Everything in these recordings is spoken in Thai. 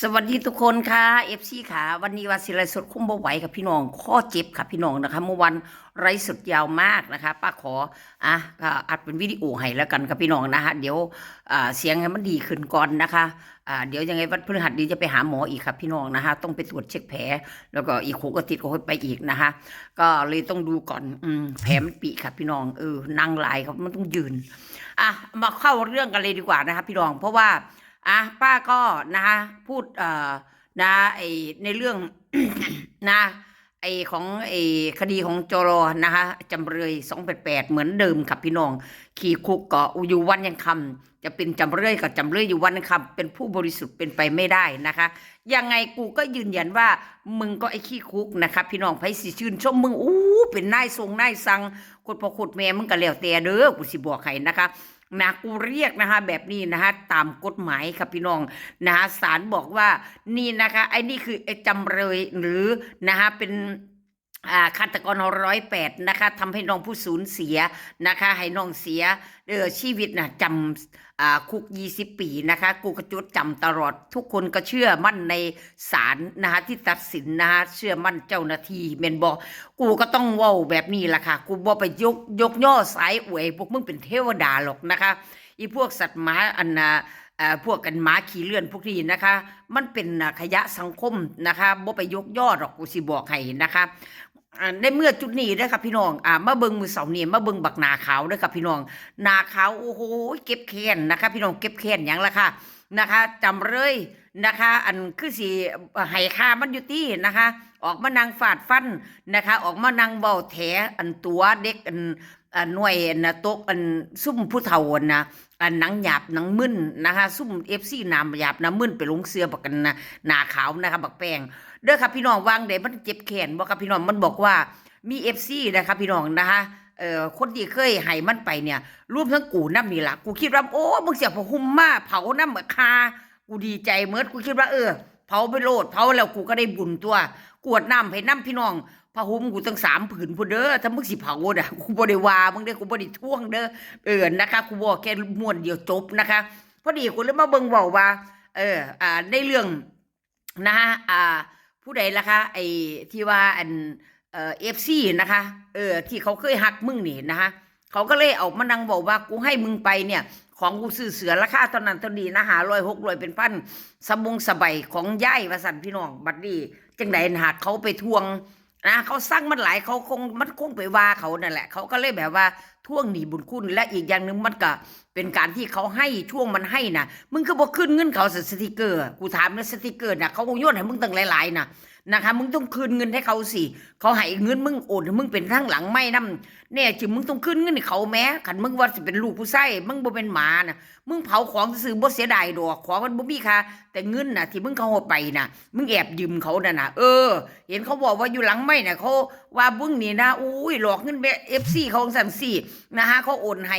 สวัสดีทุกคนค่ะเอฟซีค่ะ วันนี้ว่าสิไรสดคุ้มบ่ไหวกับพี่น้องข้อเจ็บค่ะพี่น้องนะคะ เมื่อวันไรสดยาวมากนะคะ ป้าขออะอัดเป็นวิดีโอให้แล้วกันกับพี่น้องนะคะเดี๋ยวเสียงให้มันดีขึ้นก่อนนะคะเดี๋ยวยังไงวันพฤหัสนี้จะไปหาหมออีกครับพี่น้องนะคะ ต้องไปตรวจเช็คแผล แล้วก็อีกหกอาทิตย์ก็ค่อยไปอีกนะคะ ก็เลยต้องดูก่อนอืมแผลมันปีค่ะพี่น้องเออนั่งลายครับมันต้องยืนอะมาเข้าเรื่องกันเลยดีกว่านะคะพี่น้องเพราะว่า อะป้าก็นะคะพูดเอ่อนะไอในเรื่องนะไอของไอคดีของโจโรนะคะจำเลยสองแปดแปดเหมือนเดิมครับพี่น้อง ขี่คุกก็อยู่วันยังคำจะเป็นจำเลยกับจำเลยอยู่วันยังคำเป็นผู้บริสุทธิ์เป็นไปไม่ได้นะคะ ยังไงกูก็ยืนยันว่า มึงก็ไอขี้คุกนะครับพี่น้องไพสิชื่นชมมึงอู้เป็นนายทรงนายสังกดพอขุดแม่มึงก็แล้วแต่เด้อกูสิบอกให้นะคะ นะกูเรียกนะคะแบบนี้นะคะตามกฎหมายค่ะพี่น้องนะคะศาลบอกว่านี่นะคะไอ้นี่คือไอ้จำเลยหรือนะคะเป็น ฆาตกรร้อยแปดนะคะทำให้น้องผู้สูญเสียนะคะ ให้น้องเสียเออชีวิตนะจำอาคุกยี่สิบปีนะคะกูก็จดจำตลอดทุกคนก็เชื่อมั่นในศาลนะคะที่ตัดสินนะคะเชื่อมั่นเจ้าหน้าที่เมนบอกกูก็ต้องว้าแบบนี้ล่ะค่ะ กูบ่ไปยกยกย่อสายอวยพวกมึงเป็นเทวดาหรอกนะคะอีพวกสัตว์หมาอันนะเอ่อพวกกันหมาขี่เลื่อนพวกนี้นะคะ มันเป็นขยะสังคมนะคะบ่ไปยกย่อหรอกกูสิบอกให้นะคะ อในเมื่อจุดนี้เด้อค่ะพี่น้องอ่ามาเบิงมือเสาร์นี้มาเบิงบักนาขาวเด้อค่ะพี่น้องนาขาวโอ้โหเก็บแค้นนะคะ พี่น้องเก็บแค้นหยังละค่ะนะคะจำเลยนะคะ อันคือสิให้ค่ามันอยู่ที่นะคะ ออกมานั่งฟาดฟันนะคะ ออกมานั่งเบาแถอันตัวเด็กอันอันหน่วยอันะตกอันซุ่มผู้เฒ่านะ หนังหยาบหนังมึนนะคะซุ่มเอฟซีน้ำหยาบน้ำมึนไปลงเสื้อบักกันนะหนาขาวนะคะบักแป้งเด้อครับพี่น้องวางเดมันเจ็บแขนบอกครับพี่น้องมันบอกว่ามีเอฟซีนะคะพี่น้องนะคะเอ่อคนที่เคยให้มันไปเนี่ยรวมทั้งกูน้ำนี่ละกูคิดว่าโอ้มึงเสียพอหุ่มมาเผาน้ำคากูดีใจเมื่อกูคิดว่าเออเผาไปโลดเผาแล้วกูก็ได้บุญตัวกวดน้ำให้น้ำพี่น้อง ผ้าห่มกูตั้งสามผืนพุ่นเด้อถ้ามึงสิเผาเด้อกูบ่ได้ว่ามึงเด้อกูบ่ได้ท่วงเด้อเออนะคะกูบอกแค่ม้วนเดียวจบนะคะ พอดีกูเลยมาเบิ่งเว้าว่า เออ อ่าในเรื่องนะคะอ่า ผู้ใดล่ะคะไอ้ที่ว่าอันเอ่อ FC นะคะ เออ ที่เขาเคยหักมึงนี่นะคะเขาก็เลยเอามานั่งบอกว่ากูให้มึงไปเนี่ยของกูซื้อเสือราคาตอนนั้นตอนนี้นะหาร้อยหกร้อยเป็นพันสบงสบายของย่ายวาสันพี่น้องบัดนี้จังไดนะเขาไปทวง นะเขาสร้างมันหลายเขาคงมันคงไปว่าเขานั่นแหละ เขาก็เลยแบบว่าท่วงหนีบุญคุณและอีกอย่างหนึ่งมันก็เป็นการที่เขาให้ช่วงมันให้นะมึงก็บอกขึ้นเงินเขาสติกเกอร์ กูถามนะสติกเกอร์นะเขาคงโยนให้มึงตั้งหลายๆนะ นะคะ มึงต้องคืนเงินให้เขาสิ เขาให้เงินมึงโอนมึงเป็นทั้งหลังไม่นํแน่จริงมึงต้องคืนเงินให้เขาแม้ขันมึงว่าสิเป็นลูกผู้ไส้มึงบ่เป็นหมานะมึงเผาของซื้อบ่เสียดายดอกของมันบ่มีค่าแต่เงินน่ะ ที่มึงเขาเอาไปน่ะ มึงแอบยืมเขาน่ะนะเออ เห็นเขาบอกว่าอยู่หลังไม่น่ะเขาว่าบึ้งนี่นะอุ้ยหลอกเงินเอฟซีเขาสั่นสี่นะฮะเขาโอนให้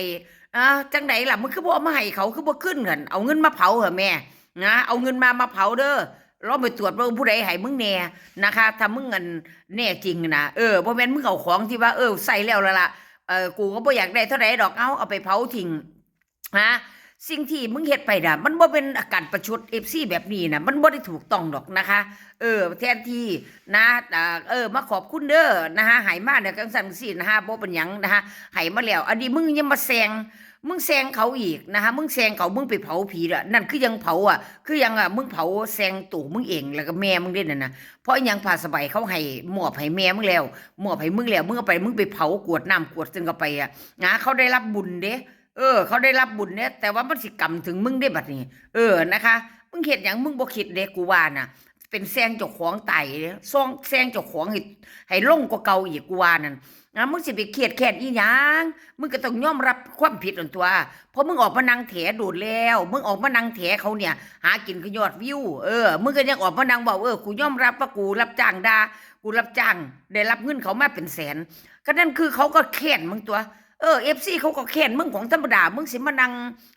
อ่าจังไดล่ะมึงคือบ่เอามาให้เขาคือบ่ขึ้นกันเอาเงินมาเผาเหรอแม่นะเอาเงินมามาเผาเด้อ เราไปตรวจว่าผู้ใดให้มึงแน่นะคะถ้ามึงเงินแน่จริงนะเออบ่แม่นมึงเอาของที่ว่าเออใส่แล้วละล่ะเออกูก็บ่อยากได้เท่าไหร่ดอกเอาเอาไปเผาทิ้งฮะสิ่งที่มึงเฮ็ดไปน่ะ มันบ่เป็นอาการประชด FC แบบนี้นะมันบ่ได้ถูกต้องดอกนะคะ เออ แทนที่นะเออ มาขอบคุณเด้อนะฮะหายมาเนี่ยกังสันสินะฮะบ่เป็นหยังนะฮะหายมาแล้วอันนี้มึงยังมาแซง มึงแซงเขาอีกนะฮะมึงแซงเขามึงไปเผาผีละนั่นคือยังเผาอะ คือยังอะมึงเผาแซงตู่มึงเองแล้วก็แม่มึงเด่นน่ะนะเพราะอิหยังผ่าสบายเขาให้หมอบให้แม่มึงแล้วหมอบให้มึงแล้วมึงไปมึงไปเผากวดน้ำกวดซึ่งก็ไปอะนะเขาได้รับบุญเด้เออ เขาได้รับบุญเนี่ยแต่ว่ามันสิกรรมถึงมึงได้บัดนี้ เออนะคะมึงเห็นอย่างมึงบ่คิดเด้กูว่าน่ะเป็นแซงเจ้าของไต้ซ่องแซงเจ้าของให้ให้ลงกว่าเก่าอีกกูว่านั่น นะมึงสิไปเครียดแค้นอีหยังมึงก็ต้องยอมรับความผิดของตัว เพราะมึงออกมานั่งแถโดดแล้ว มึงออกมานั่งแถเขาเนี่ย หากินก็ยอดวิว เออ มึงก็ยังออกมานั่งบอกเออ กูยอมรับว่ากูรับจ้างดากูรับจ้าง ได้รับเงินเขามาเป็นแสน ก็นั่นคือเขาก็แค้นมึงตัว เออเอฟซีเขาก็แค้นมึงของธรรมดา มึงสิมานั่ง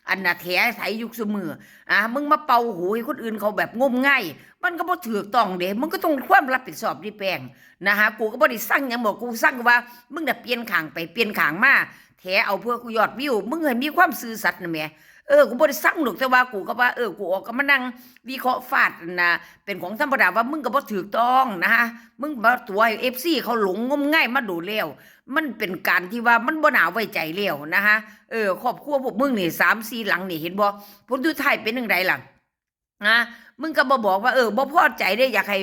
อันน่ะแถไถยุคสมออะมึงมาเป่าหูให้คนอื่นเขาแบบงมง่าย มันก็บ่ถือต้องเด้มึงก็ต้องความรับผิดชอบดิแปลงนะฮะกูก็บ่ได้สั่งหยังบอกกูสั่งว่ามึงน่ะเปลี่ยนขางไปเปลี่ยนขางมาแถเอาเพื่อกูยอดวิวมึงให้มีความซื่อสัตย์นะแหม่ เออกูบ่ได้สั่งหรอกแต่ว่ากูก็ว่าเออกูออกก็มานั่งวิเคราะห์ฟาดนะเป็นของธรรมดาว่ามึงก็บ่ถูกต้องนะฮะมึงบ่ตัวให้ FC เขาหลงงมง่ายมาโดูแล้วมันเป็นการที่ว่ามันบ่น่าไว้ใจแล้วนะฮะเออครอบครัวพวกมึงนี่3 4หลังนี่เห็นบ่ผลสุดท้ายเป็นจังไดล่ะนะมึงก็บ่บอกว่าเออบ่พอใจได้อยากให้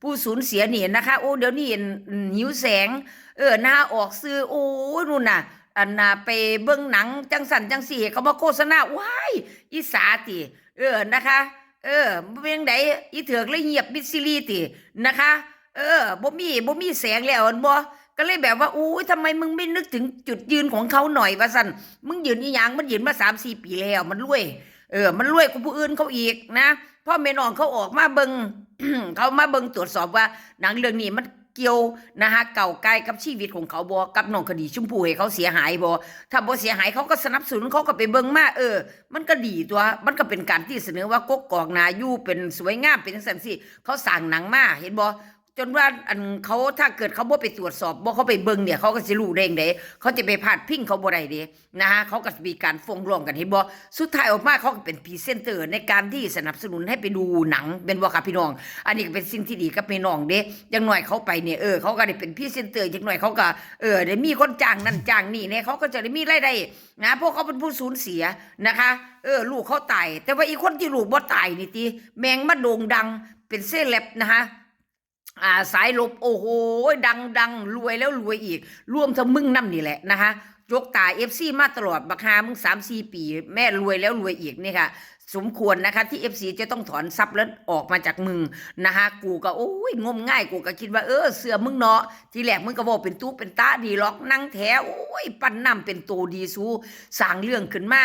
ผู้สูญเสียนี่นะคะ โอ้เดี๋ยวนี้อันอันหิวแสง เออหน้าออกซื้อโอ้นู่นน่ะ อันน่ะไปเบิ่งหนังจังสันจังสี่เขามาโฆษณาว้ายอีสาติเออนะคะ เออเป็นจังไดอีเถือกเลยเงียบมิดซิลีตินะคะ เออบ่มีบ่มีแสงแล้วอันบ่ก็เลยแบบว่าอู้ยทำไมมึงไม่นึกถึงจุดยืนของเขาหน่อยว่าซั่นมึงยืนอีหยังมันยืนมา3 4ปีแล้ว มันรวย เออ มันรวยกว่าผู้อื่นเขาอีกนะพ่อแม่น้องเขาออกมาเบิงเขามาเบิงตรวจสอบว่าหนังเรื่องนี้มัน เกี่ยวนะฮะเก่าไกลกับชีวิตของเขาบอกับน้องคดีชมพูให้เขาเสียหายบอถ้าบอเสียหายเขาก็สนับสนุนเขาก็ไปเบิงมาเออ มันก็ดีตัว มันก็เป็นการที่เสนอว่ากกกอกนาอยู่เป็นสวยงามเป็นสันสิเขาสั่งหนังมาเห็นบอ จนว่าอันเขาถ้าเกิดเขาบ่ไปตรวจสอบบ่เขาไปเบิ่งเนี่ยเขาก็สิรู้ได้งไดเขาจะไปพาดพิงเขาบ่ได้เด้นะฮะเขาก็มีการฟ้องร้องกันเห็นบ่สุดท้ายออกมาเขาก็เป็นพรีเซนเตอร์ในการที่สนับสนุนให้ไปดูหนังเป็นบ่ครับพี่น้อง อันนี้ก็เป็นสิ่งที่ดีกับพี่น้องเด้อยังหน่อยเขาไปเนี่ยเออเขาก็ได้เป็นพรีเซนเตอร์จังหน่อยเขาก็เออได้มีคนจ้างนั่นจ้างนี่เนี่ยเขาก็จะได้มีรายได้นะเพราะเขาเป็นผู้สูญเสียนะคะ เออลูกเขาตายแต่ว่าอีกคนที่ลูกบ่ตายนี่ติแมงมาโด่งดังเป็นเซเลบนะคะ อ่าสายลบโอ้โหดังดังรวยแล้วรวยอีกรวมทั้งมึงนั่นนี่แหละนะคะยกตาเอฟซีมาตลอดบักฮามึงสามสี่ปี แม่รวยแล้วรวยอีกนี่ค่ะ สมควรนะคะที่เอฟซีจะต้องถอนทรัพย์แล้วออกมาจากมึงนะคะกูก็โอ้ยงมง่ายกูก็คิดว่าเออเสือมึงเนาะทีแรกมึงก็บอกเป็นตู้เป็นตาดีหรอกนั่งแถวโอ้ยปั้นน้ำเป็นโตดีสู้สร้างเรื่องขึ้นมา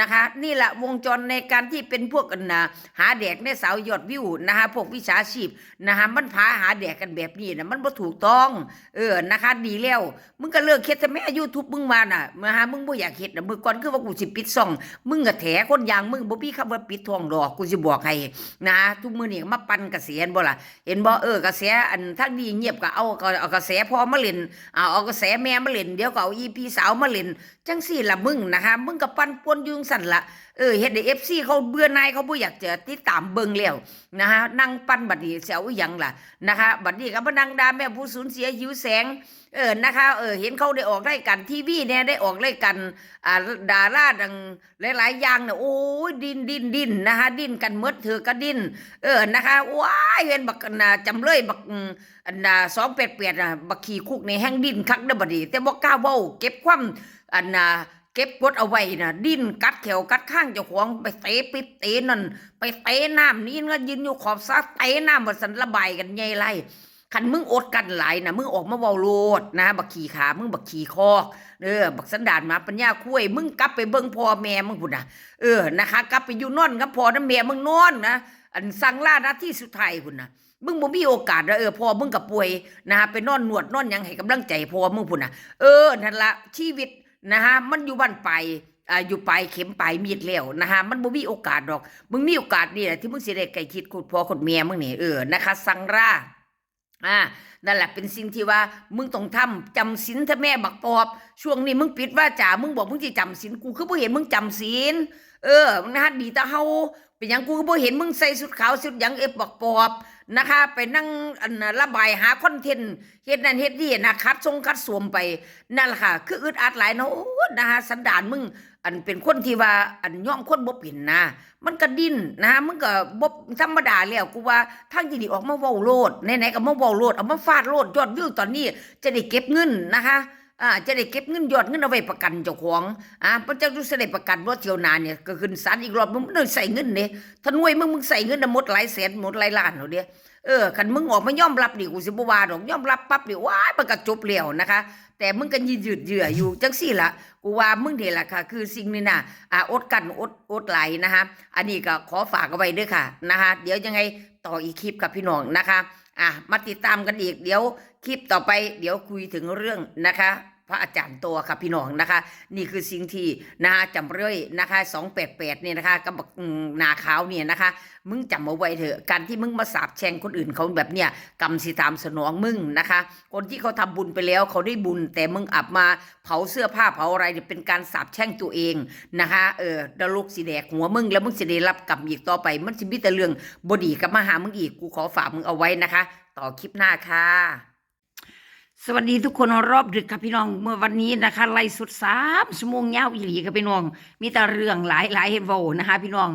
นะคะ นี่แหละวงจรในการที่เป็นพวกกันนะหาแดกในสาวยอดวิวนะคะพวกวิชาชีพนะคะมันพาหาแดกกันแบบนี้นะมันบ่ถูกต้องเออนะคะดีแล้วมึงก็เลิกเฮ็ดแต่แม่ยูทูบมึงมาน่ะมาหามึงบ่อยากเฮ็ดนะมื้อก่อนคือว่ากูสิปิดซ่อง มึงก็แถคนอย่างมึงบ่มีคำว่าปิดทองดอกกูสิบอกให้นะทุกมื้อนี้ก็มาปั่นกระแสเห็นบ่ล่ะเห็นบ่เออกระแสอันทั้งดีเงียบก็เอาก็เอากระแสพอมาเล่นเอาเอากระแสแม่มาเล่นเดี๋ยวก็เอาอีพีสาวมาเล่นจังซี่ล่ะมึงนะคะมึงก็ปั่นป่วนอยุงสั่นละเออเฮ็ดให้ FC เขาเบื่อนายเขาบ่อยากจะติดตามเบิ่งแล้วนะคะนั่งปั่นบัดนี้สิเอาอีหยังล่ะนะคะบัดนี้ก็มานั่งด่าแม่ผู้สูญเสียหิวแสงเออนะคะเออเห็นเขาได้ออกรายการทีวีเนี่ยได้ออกรายการอ่าดาราดังหลายๆอย่างเนี่ยโอ้ยดินดินดินนะคะดินกันหมดเธอก็ดินเออนะคะว้ายเห็นบักนนาจำเลยบักอันนาสองแปดแปดอะบักขี่คุกในแห้งดินคักเด้อบัดนี้แต่บ่กล้าเว้าเก็บความอันนา เก็บกดเอาไว้น่ะดินกัดแขวกัดข้างเจ้าของไปเตะปิดเตะนั่นไปเตะน้ำนี่ก็ยืนอยู่ขอบสระเตะน้ำบ่สันระบายกันใหญ่ไรคันมึงอดกันหลายนะมึงออกมาเว้าโลดนะ บักขี่ขา มึงบักขี่คอกเออบักสันดานมาปัญญาคุ้ยมึงกลับไปเบิ่งพ่อแม่มึงพุ่นนะเออนะคะกลับไปอยู่นอนกับพ่อนะแม่มึงนอนนะอันสั่งล่าหน้าที่สุดท้ายพุ่นนะมึงบ่มีโอกาสนะเออพ่อมึงกับป่วยนะฮะไปนอนหนวดนอนยังให้กำลังใจพ่อมึงพุ่นนะเออนั่นละชีวิต นะฮะมันอยู่บ้านไปอ่าอยู่ปลายเข็มปลายมีดแล้วนะฮะมันบ่มีโอกาสดอก มึงมีโอกาสนี่แหละที่มึงสิได้ใกล้ชิดคุณพ่อคุณแม่มึงนี่เออนะคะสั่งล่าอ่านั่นแหละเป็นสิ่งที่ว่ามึงต้องทำจำศีลถ้าแม่บักปอบ ช่วงนี้มึงปิดว่าจ่ามึงบอกมึงจะจำศีลกูคือบ่เห็นมึงจำศีลเออนะฮะดีตาเฮาเป็นยังกูก็บ่เห็นมึงใส่สุดขาวสุดยังเอฟบักปอบ นะคะ ไปนั่งระบายหาคอนเทนต์เฮ็ดนั่นเฮ็ดนี่นะคัดทรงคัดสวมไปนั่นแหละค่ะ คืออึดอัดหลายเนาะนะคะสันดานมึง อันเป็นคนที่ว่าอันย่อมคนบ่เป็นนะ มันก็ดิ้นนะมึงก็บ่ธรรมดาแล้วกูว่าทางที่ดีออกมาเว้าโลดไหนๆก็มาเว้าโลดเอามาฟาดโลดยอดวิวตอนนี้จะได้เก็บเงินนะคะ อ่าจะได้เก็บเงินยอดเงินเอาไว้ประกันเจ้าของอ่าพระเจ้าจะได้ประกันรถเที่ยวนาเนี่ยก็ขึ้นศาลอีกรอบมึงได้ใส่เงินเนี่ยถ้าหน่วยมึงมึงใส่เงินน่ะหมดหลายแสนหมดหลายล้านเอาเด้เออคันมึงออกมายอมรับดิกูสิบ่ว่าดอกยอมรับปั๊บดิว้ายมันก็จบแล้วนะคะ แต่มึงก็ยืดยืดเยื้ออยู่จังซี่ล่ะกูว่ามึงเดล่ะค่ะ คือสิ่งนี้น่ะอ่าอดกันอดอดไหลนะคะ อันนี้ก็ขอฝากเอาไว้ด้วยค่ะนะคะ เดี๋ยวยังไงต่ออีกคลิปกับพี่น้องนะคะ อะมาติดตามกันอีกเดี๋ยวคลิปต่อไป เดี๋ยวคุยถึงเรื่องนะคะ พระอาจารย์ตัวค่ะพี่น้องนะคะ นี่คือสิ่งที่นะคะจำเรื่อยนะคะ288เนี่ยนะคะกับนาขาวเนี่ยนะคะ มึงจำเอาไว้เถอะการที่มึงมาสาบแช่งคนอื่นเขาแบบเนี้ยกรรมสิตามสนองมึงนะคะ คนที่เขาทำบุญไปแล้วเขาได้บุญ แต่มึงอับมาเผาเสื้อผ้าเผาอะไรเนี่ยเป็นการสาบแช่งตัวเองนะคะเออดลูกสิแดกหัวมึงแล้วมึงสิได้รับกรรมอีกต่อไป มันสิมีแต่เรื่องบดีกับมาหามึงอีกกูขอฝากมึงเอาไว้นะคะ ต่อคลิปหน้าค่ะ สวัสดีทุกคนรอบดึกครับพี่น้องเมื่อวันนี้นะคะไล่สุดสามชั่วโมงยาวอีหลีครับพี่น้อง มีแต่เรื่องหลายหลายเฮโวนะคะ พี่น้อง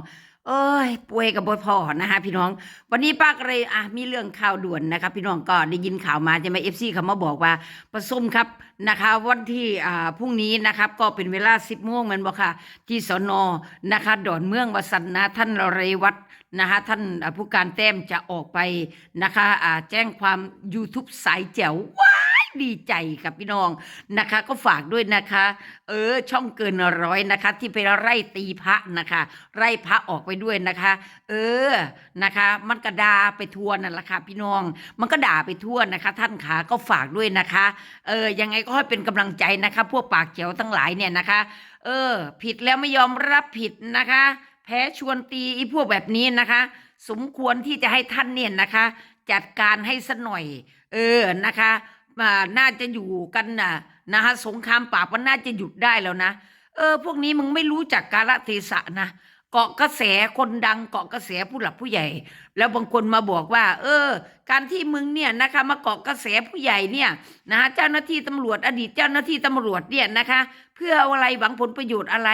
เอ้ยป่วยกับบพ่อนะคะพี่น้อง วันนี้ป้าก็เลยอะมีเรื่องข่าวด่วนนะคะพี่น้องก็ได้ยินข่าวมาใช่ไหมเอฟซีเขามาบอกว่าประสุมครับนะคะ วันที่อ่าพรุ่งนี้นะครับก็เป็นเวลาสิบโมงแมันบอกค่ะ ที่สนนะคะดอนเมืองวสันนะท่านเรวัตนะคะท่านผู้การแต้มจะออกไปนะคะอ่าแจ้งความ YouTube สายแจ๋วว้า ดีใจครับพี่น้องนะคะ ก็ฝากด้วยนะคะ เออ ช่องเกินร้อยนะคะ ที่ไปไล่ตีพระนะคะ ไล่พระออกไปด้วยนะคะ เออนะคะ มันก็ด่าไปทั่วนั่นแหละค่ะพี่น้อง มันก็ด่าไปทั่วนะคะ ท่านขาก็ฝากด้วยนะคะ เออยังไงก็ให้เป็นกำลังใจนะคะ พวกปากเขียวทั้งหลายเนี่ยนะคะ เออ ผิดแล้วไม่ยอมรับผิดนะคะ แพ้ชวนตีอีพวกแบบนี้นะคะ สมควรที่จะให้ท่านเนี่ยนะคะ จัดการให้สัหน่อย เออนะคะ น่าจะอยู่กันนะนะคะสงครามปราบมันน่าจะหยุดได้แล้วนะ เออ พวกนี้มึงไม่รู้จักกาลเทศะนะเกาะกระแสคนดังเกาะกระแสผู้หลักผู้ใหญ่ แล้วบางคนมาบอกว่า เออ การที่มึงเนี่ยนะคะ มาเกาะกระแสผู้ใหญ่เนี่ยนะคะเจ้าหน้าที่ตำรวจอดีตเจ้าหน้าที่ตำรวจเนี่ยนะคะ เพื่ออะไรหวังผลประโยชน์อะไร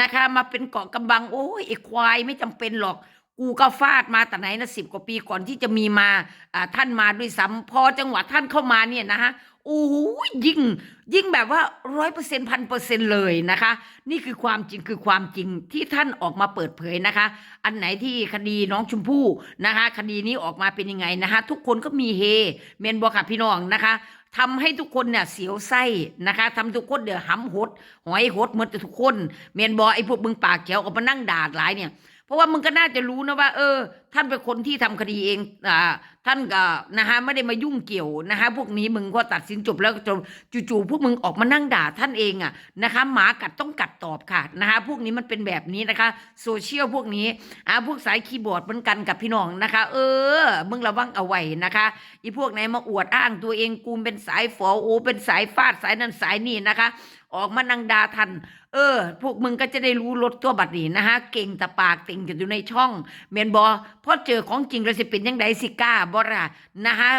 นะคะ มาเป็นเกาะกำบังโอ้ยไอ้ควายไม่จำเป็นหรอก กูก็ฟาดมาแต่ไหนนะสิบกว่าปีก่อนที่จะมีมาท่านมาด้วยซ้ำพอจังหวะท่านเข้ามาเนี่ยนะฮะโอ้โหยิ่งยิ่งแบบว่าร้อยเปอร์เซ็นพันเปอร์เซ็นเลยนะคะ นี่คือความจริงคือความจริงที่ท่านออกมาเปิดเผยนะคะ อันไหนที่คดีน้องชมพู่นะคะ คดีนี้ออกมาเป็นยังไงนะคะ ทุกคนก็มีเฮเมนบอกค่ะพี่น้องนะคะทำให้ทุกคนเนี่ยเสียวไส้นะคะทำทุกคนเดือดหำหดหอยหดเหมือนทุกคน เมนบอไอ้พวกมึงปากเขียวออกมานั่งด่าหลายเนี่ย ราะว่ามึงก็น่าจะรู้นะว่า เออ ท่านเป็นคนที่ทำคดีเองอ่าท่านก็นะฮะไม่ได้มายุ่งเกี่ยวนะฮะพวกนี้มึงก็ตัดสินจบแล้วจนจู่ๆพวกมึงออกมานั่งด่าท่านเองอะนะคะหมากัดต้องกัดตอบค่ะนะคะพวกนี้มันเป็นแบบนี้นะคะโซเชียลพวกนี้อ่าพวกสายคีย์บอร์ดเหมือนกันกับพี่น้องนะคะ เออ มึงระวังเอาไว้นะคะอีพวกไหนมาอวดอ้างตัวเองกูเป็นสายฝอโอเป็นสายฟาดสายนั่นสายนี่นะคะออกมานั่งด่าท่านเออ พวกมึงก็จะได้รู้ลดตัวบัตรนี้นะฮะเก่งแต่ปากเก่งอยู่ในช่องเมนบอพอเจอของจริงเราสิเป็นยังไงสิกล้าบอระนะคะ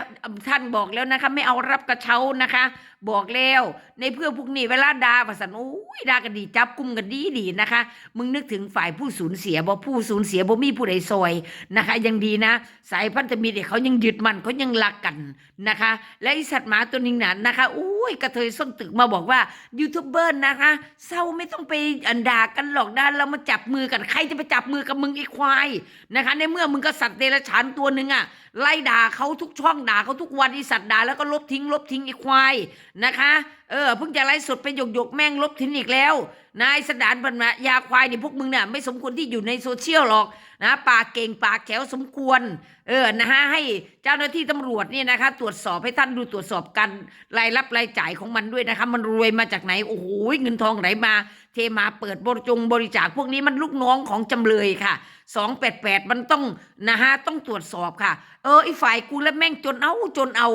ท่านบอกแล้วนะคะ ไม่เอารับกระเช้านะคะ บอกแล้วในเพื่อพวกนี้เวลาด่าภาษาโอ้ยด่ากันดีจับกุมกันดีดีนะคะ มึงนึกถึงฝ่ายผู้สูญเสียบ่ผู้สูญเสียบ่มีผู้ใดซอยนะคะ ยังดีนะ สายพันธมิตรเนี่ยเขายังยึดมันเขายังรักกันนะคะ และไอสัตว์หมาตัวนี้น่ะนะคะอุ้ยกระเทยส้นตึกมาบอกว่ายูทูบเบอร์นะคะเศร้าไม่ต้องไปอันด่ากันหรอกดาเรามาจับมือกันใครจะไปจับมือกับมึงไอ้ควายนะคะ ในเมื่อมึงก็สัตว์เดรัจฉานตัวหนึ่งอะ ไล่ด่าเขาทุกช่องด่าเขาทุกวันไอสัตว์ด่าแล้วก็ลบทิ้ง ลบทิ้งไอ้ควายนะคะเออเพิ่งจะไล่สดไปหยกหยกแม่งลบทิ้งอีกแล้วนายสดานพันมายาควายนี่พวกมึงเนี่ยไม่สมควรที่อยู่ในโซเชียลหรอกนะปากเก่งปากแข็วสมควรเออนะฮะให้เจ้าหน้าที่ตำรวจเนี่ยนะคะ ตรวจสอบให้ท่านดูตรวจสอบกันรายรับรายจ่ายของมันด้วยนะคะ มันรวยมาจากไหนโอ้โหเงินทองไหลมา เทมาเปิดบริจงบริจาคพวกนี้มันลูกน้องของจำเลยค่ะสองแปดแปดมันต้องนะฮะต้องตรวจสอบค่ะ เออไอ้ฝ่ายกูแล้วแม่งจนเอาจนเอา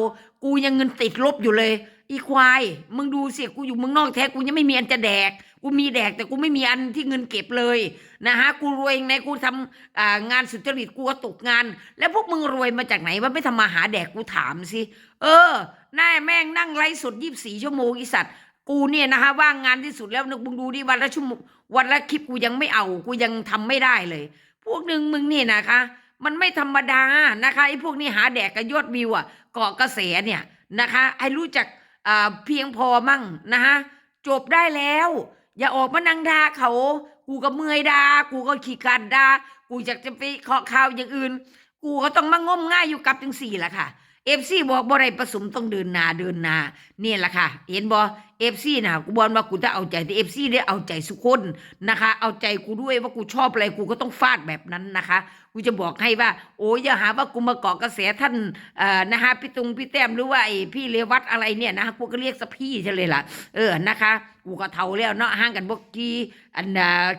กูยังเงินติดลบอยู่เลย อีควาย มึงดูสิกูอยู่เมืองนอกแท้กูยังไม่มีอันจะแดก กูมีแดกแต่กูไม่มีอันที่เงินเก็บเลยนะฮะกูรวยในกูทำอ่างานสุจริตกูก็ตกงาน แล้วพวกมึงรวยมาจากไหนว่าไม่ทำมาหาแดกกูถามสิเออหน้าแม่งนั่งไลฟ์สดยี่สิบสี่ชั่วโมงอีสัตว์ กูเนี่ยนะคะว่างงานที่สุดแล้วนึกมึงดูดิวันละชั่วโมงวันละคลิปกูยังไม่เอา กูยังทำไม่ได้เลย พวกหนึ่งมึงเนี่ยนะคะ มันไม่ธรรมดานะคะไอ้พวกนี้หาแดกกับยอดวิวอะเกาะกระแสเนี่ยนะคะไอ้รู้จักเพียงพอมั่งนะคะจบได้แล้ว อย่าออกมานังดาเขา กูก็เมื่อยดากูก็ขี้การดากูอยากจะไปเคาะข่าวอย่างอื่น กูก็ต้องมางมง่ายอยู่กับจังสี่แหละค่ะ เอฟซีบอกบ่ได้ผสมต้องเดินนาเดินนาเนี่ยแหละค่ะ เห็นบ่เอฟซีนะกูบอกว่ากูจะเอาใจแต่เอฟซีได้เอาใจสุคนนะคะ เอาใจกูด้วยว่ากูชอบอะไรกูก็ต้องฟาดแบบนั้นนะคะ กูจะบอกให้ว่า โอ้ยอย่าหาว่ากูมาเกาะกระแสท่านเอ่อนะคะพี่ตุงพี่แต้มหรือว่าไอ้พี่เลวัตอะไรเนี่ยนะคะกูก็เรียกสะพี่ใช่เลยล่ะ เออนะคะ กูก็เท่าแล้วเนาะห่างกันบกกี่อัน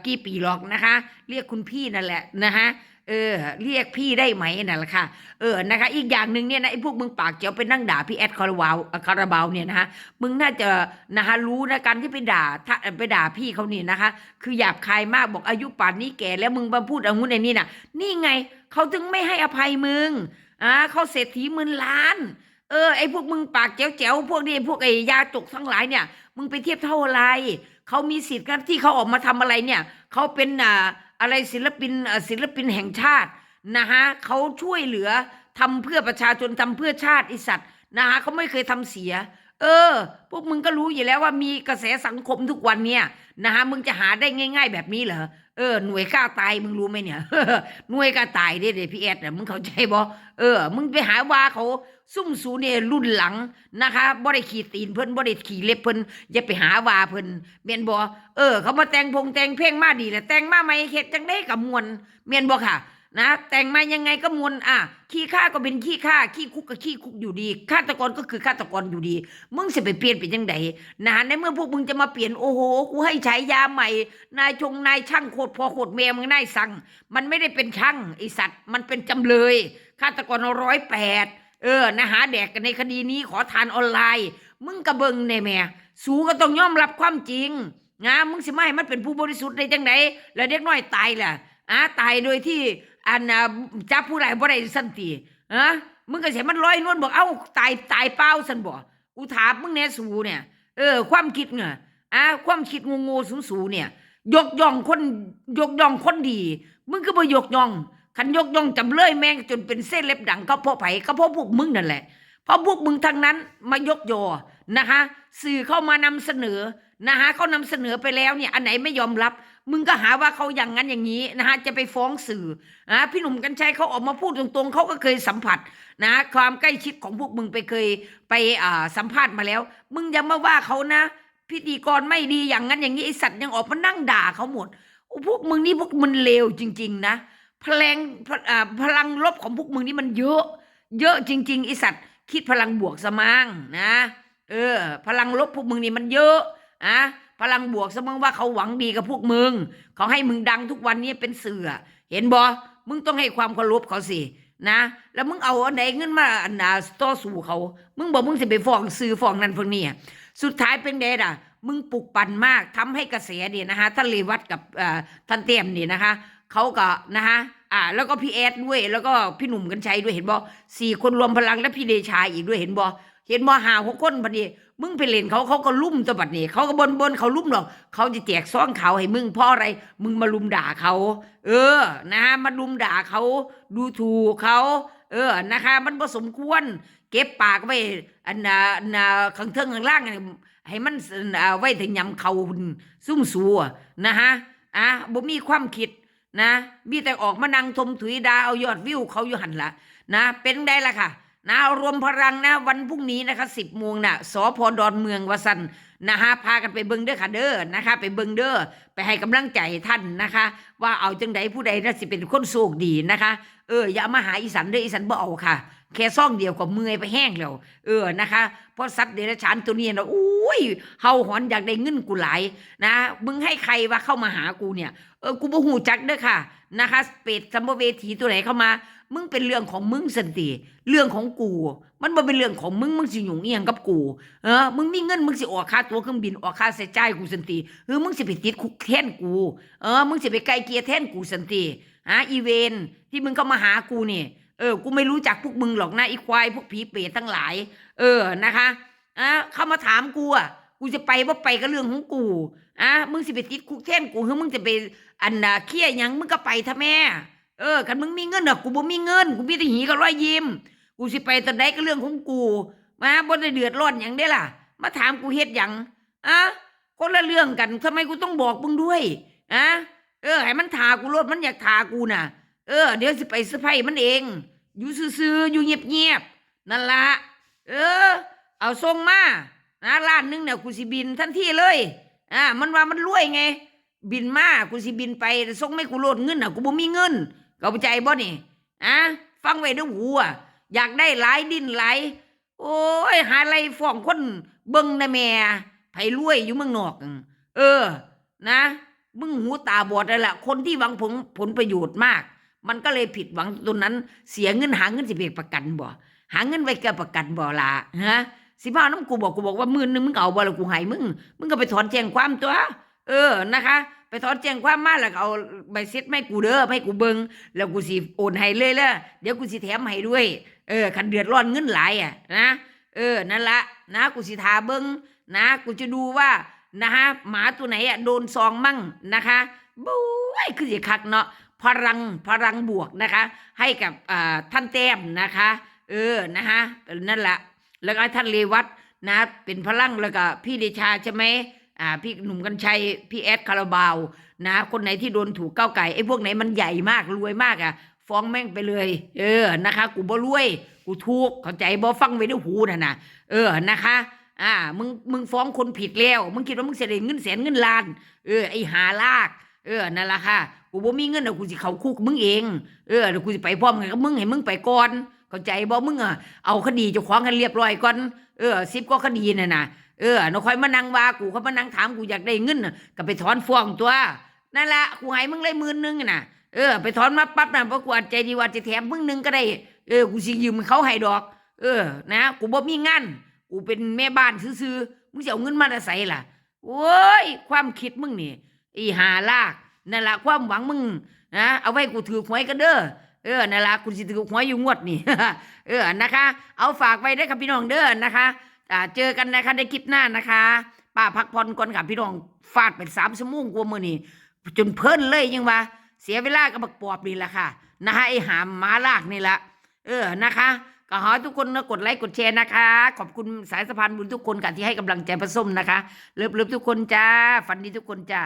กี่ปีหรอกนะคะ เรียกคุณพี่นั่นแหละนะคะ เออ เรียกพี่ได้ไหมนั่นแหละค่ะ เออนะคะ อีกอย่างหนึ่งเนี่ยนะไอ้พวกมึงปากเจียวไปนั่งด่าพี่แอดคาราบาวคาราบาวเนี่ยนะคะมึงน่าจะนะคะรู้นะการที่ไปด่าไปด่าพี่เขานี่นะคะ คือหยาบคายมากบอกอายุป่านนี้แก่แล้วมึงมาพูดอางู้นไอย่างนี้น่ะ นี่ไงเขาถึงไม่ให้อภัยมึงอ่าเขาเศรษฐีหมื่นล้านเออไอ้พวกมึงปากแจ๋วๆพวกนี้พวกไอ้ยาจกทั้งหลายเนี่ย มึงไปเทียบเท่าอะไรเขามีสิทธิ์กันที่เขาออกมาทำอะไรเนี่ยเขาเป็นอ่า อะไรศิลปินศิลปินแห่งชาตินะฮะเขาช่วยเหลือทำเพื่อประชาชนทำเพื่อชาติไอสัตว์นะฮะเขาไม่เคยทำเสีย เออ พวกมึงก็รู้อยู่แล้วว่ามีกระแสสังคมทุกวันเนี่ยนะฮะมึงจะหาได้ง่าย ๆ แบบนี้เหรอ เออหน่วยกล้าตายมึงรู้ไหมเนี่ยหน่วยกล้าตายเด้เด้พี่แอดเนี่ยมึงเข้าใจบ่เออ มึงไปหาว่าเขาซุ่มสูเนี่ยรุ่นหลังนะคะบ่ได้ขี่ตีนเพิ่นบ่ได้ขี่เล็บเพิ่นอย่าไปหาว่าเพิ่นเมียนบ่เออ เขามาแต่งพงแต่งเพลงมาดีแหละแต่งมาไหมเฮ็ดจังได้กับมวลเมียนบ่ค่ะ นะแต่งมายังไงก็มวลอะ ขี้ข้าก็เป็นขี้ข้าขี้คุกก็ขี้คุกอยู่ดีฆาตกรก็คือฆาตกรอยู่ดี มึงสิไปเปลี่ยนเป็นยังไงนะในเมื่อพวกมึงจะมาเปลี่ยนโอ้โหกูให้ฉายาใหม่ นายชงนายช่างโคตรพอโคตรแมวมึงนายสั่ง มันไม่ได้เป็นช่างไอสัตว์ มันเป็นจำเลยฆาตกรร้อยแปดเออนะหาแดกกันในคดีนี้ขอทานออนไลน์ มึงกระเบิงแน่แม่สูก็ต้องยอมรับความจริงนะมึงสิไม่ให้มันเป็นผู้บริสุทธิ์ได้จังไดแล้วเด็กน้อยตายล่ะอะตายโดยที่ อันน่ะจับผู้ใดบ่ได้สันติอะมึงก็เสียมันลอยนวลบอกเอ้าตายตายเปล่าสันบ่กูถามมึงแน่สูเนี่ย เออ ความคิดเนี่ยอะความคิดงูงูสูงสูเนี่ย ยกย่องคนยกย่องคนดี มึงก็บ่ยกย่องคันยกย่องจำเลยแม่งจนเป็นเส้นเล็บดังก็เพราะไผก็เพราะพวกมึงนั่นแหละ เพราะพวกมึงทั้งนั้นมายกยอนะคะ สื่อเข้ามานำเสนอนะคะเขานำเสนอไปแล้วเนี่ย อันไหนไม่ยอมรับ มึงก็หาว่าเขาอย่างนั้นอย่างนี้นะคะจะไปฟ้องสื่อนะพี่หนุ่มกัญชัยเขาออกมาพูดตรงๆเขาก็เคยสัมผัสนะความใกล้ชิดของพวกมึงไปเคยไปอ่าสัมภาษณ์มาแล้ว มึงอย่ามาว่าเขานะ พิธีกรไม่ดีอย่างนั้นอย่างนี้ไอสัตว์ยังออกมานั่งด่าเขาหมดโอ้พวกมึงนี่พวกมันเลวจริง ๆ นะพลังพลังลบของพวกมึงนี่มันเยอะ เยอะจริงๆไอสัตว์คิดพลังบวกสมังนะ เออ พลังลบพวกมึงนี่มันเยอะอะ พลังบวกสมังว่าเขาหวังดีกับพวกมึงเขาให้มึงดังทุกวันนี้เป็นเสือเห็นบ่มึงต้องให้ความเคารพเขาสินะ แล้วมึงเอาอันไหนเงินมาอันน่ะต่อสู้เขา มึงบอกมึงจะไปฟ้องซื้อฟ้องนั่นฟ้องนี่สุดท้ายเป็นเดดอะ มึงปลุกปั่นมากทำให้กระแสเนี่ยนะคะท่านเลวัตกับท่านเตียมเนี่ยนะคะเขาก็นะคะอ่า แล้วก็พี่แอดด้วยแล้วก็พี่หนุ่มกันชัยด้วยเห็นบ่สี่คนรวมพลังและพี่เดชาอีกด้วยเห็นบ่เห็นบ่หาหกคนบัดนี้ มึงไปเล่นเขาเขาก็ลุ่มตัวบัดนี้เขาก็บนบนเขาลุ่มหรอก เขาจะแจกซ่องเขาให้มึงเพราะอะไร มึงมาลุมด่าเขา เออ นะมาลุมด่าเขาดูถูกเขา เออนะคะ มันผสมควร เก็บปากไว้อันน่ะอันน่ะข้างเทิงข้างล่างให้มันอ่าไว้ถึงยำเขาหุ่นซุ่มสัวนะฮะอะบ่มีความคิดนะมีแต่ออกมานั่งทมถุยดาเอายอดวิวเขาอยู่หันละนะเป็นได้ละค่ะ นะรวมพลังนะวันพรุ่งนี้นะคะสิบโมงน่ะสอพดอนเมืองวสันนะฮะพากันไปเบิงเด้อค่ะเด้อนะคะ ไปเบิงเด้อไปให้กำลังใจท่านนะคะ ว่าเอาจังใดผู้ใดน่าสิเป็นคนโชคดีนะคะ เอออย่ามาหาอีสันเด้ออีสันบ่เอาค่ะ แค่ซ่องเดียวก็เมื่อยไปแห้งแล้วเออนะคะเพราะสัตว์เดรัจฉานตัวนี้นะอุ้ยเฮาหอนอยากได้เงินกูหลายนะมึงให้ใครว่าเข้ามาหากูเนี่ยเออกูบ่หูจักเด้อค่ะนะคะ เปรตสัมภเวทีตัวไหนเข้ามา มึงเป็นเรื่องของมึงสันติเรื่องของกู มันบ่เป็นเรื่องของมึงมึงสิหยุ่งเอียงกับกู เออมึงมีเงินมึงสิออกค่าตั๋วเครื่องบินออกค่าใช้จ่ายกูสันติเออมึงสิไปติดคุกแทนกู เออมึงสิไปไกลเกลียแทนกูสันติฮะอีเวนที่มึงเข้ามาหากูนี่เออกูไม่รู้จักพวกมึงหรอกนะอีควายพวกผีเปรตทั้งหลาย เออนะคะอะเข้ามาถามกูอะกูจะไปว่าไปก็เรื่องของกูอะมึงสิไปติดคุกแทนกูหรือมึงจะไปอันน่ะเครียดยังมึงก็ไปเถอะแม่ เออคันมึงมีเงินอะกูบ่มีเงินกูมีแต่หีกับรอยยิ้มกูสิไปตอนใดก็เรื่องของกู มาบ่ได้เดือดร้อนหยังได้ล่ะ มาถามกูเฮ็ดหยังอะคนละเรื่องกันทำไมกูต้องบอกมึงด้วยอะเออให้มันทากูรถมันอยากทากูน่ะ เออ เดี๋ยวสิไปเซอร์ไพรส์มันเอง อยู่ซื่อๆอยู่เงียบๆนั่นละเออ เอาส่งมานะล้านหนึงเนี่ยกูสิบินทันทีเลยอ่ามันว่ามันรวยไง บินมากูสิบินไปส่งไม่กูโลดเงินอะกูบ่มีเงิน เข้าใจบ่นี่อะฟังไว้ด้วยหูอะอยากได้หลายดินหลายโอ้ย หาอะไรฟ้องคนเบิ่งนะแม่ไผรวยอยู่เมืองนอกเออ นะ มึงหูตาบอดนั่นแหละคนที่หวังผลผลประโยชน์มาก มันก็เลยผิดหวังตรงนั้น เสียเงินหาเงินสิไปประกันบ่หาเงินไว้แกประกันบ่ละฮะสิบ้าน้ำกูบอกกูบอกว่าหมื่นหนึงมึงเอาบ่ละกูให้มึง มึงก็ไปถอนแจ้งความตัว เออนะคะ ไปถอนแจ้งความมาแล้วก็เอาใบเสร็จไม่กูเด้อไม่กูเบิงแล้วกูสิโอนให้เลยละเดี๋ยวกูสิแถมให้ด้วย เออคันเดือดร้อนเงินหลายอะนะเออนั่นละนะกูสิทาเบิงนะกูจะดูว่านะฮะหมาตัวไหนอะโดนซองมั่งนะคะบุ้ยคือสิคักเนาะพลังพลังบวกนะคะ ให้กับท่านแต้มนะคะ เออนะคะนั่นแหละแล้วก็ท่านเรวัตนะ เป็นพลังแล้วก็พี่เดชาใช่ไหม อ่าพี่หนุ่มกัญชัยพี่แอดคาราบาวนะคนไหนที่โดนถูกก้าวไก่ไอ้พวกไหนมันใหญ่มากรวยมากอะ ฟ้องแม่งไปเลย เออนะคะ กูบ่รวย กูถูกเข้าใจบ่ฟังไว้ด้วยหูน่ะนะเออนะคะอ่ามึงมึงฟ้องคนผิดแล้วมึงคิดว่ามึงเสียเงินแสนเงินล้าน เออไอ้หาลาก เออนั่นละค่ะกูบ่มีเงินเดี๋ยวกูสิเข้าคุกมึงเอง เออเดี๋ยวกูสิไปพร้อมกันกับมึงให้มึงไปก่อนเข้าใจบ่มึงอะเอาคดีเจ้าของกันเรียบร้อยก่อนเออสิบก็คดีน่ะนะ เออน้ค่อยมานั่งว่ากูเขามานั่งถามกูอยากได้เงินน่ะก็ไปถอนฟ้องตัวนั่นละกูให้มึงเลยหมื่นหนึงน่ะเออไปถอนมาปั๊บน่ะเพราะกูอาจใจดีว่าจะแถมมึงหนึงก็ได้เออกูสิยืมเขาให้ดอก เออ นะกูบ่มีงานกูเป็นแม่บ้านซื่อๆมึงจะเอาเงินมาได้ใส่ล่ะโอ้ยความคิดมึงนี่อีหาลากนั่นละความหวังมึงนะเอาไว้กูถือหวยกันเด้อเออนั่นละกูสิถือหวยอยู่งวดนี่ เออนะคะ เอาฝากไว้ได้อครับพี่น้องเด้อนะคะ เจอกันนะคะในคลิปหน้านะคะ ป้าพักผ่อนก่อนค่ะพี่น้องฟาดเป็นสามชั่วโมงกว่ามือนี่จนเพลินเลยยังวะเสียเวลากับบักปอบนี่แหละค่ะนะคะไอหามมาลากนี่แหละเออนะคะก็ขอทุกคนนะกดไลค์กดแชร์นะคะ ขอบคุณสายสะพานบุญทุกคนค่ะที่ให้กำลังใจประส้มนะคะเลิฟๆทุกคนจ้าฝันดีทุกคนจ้า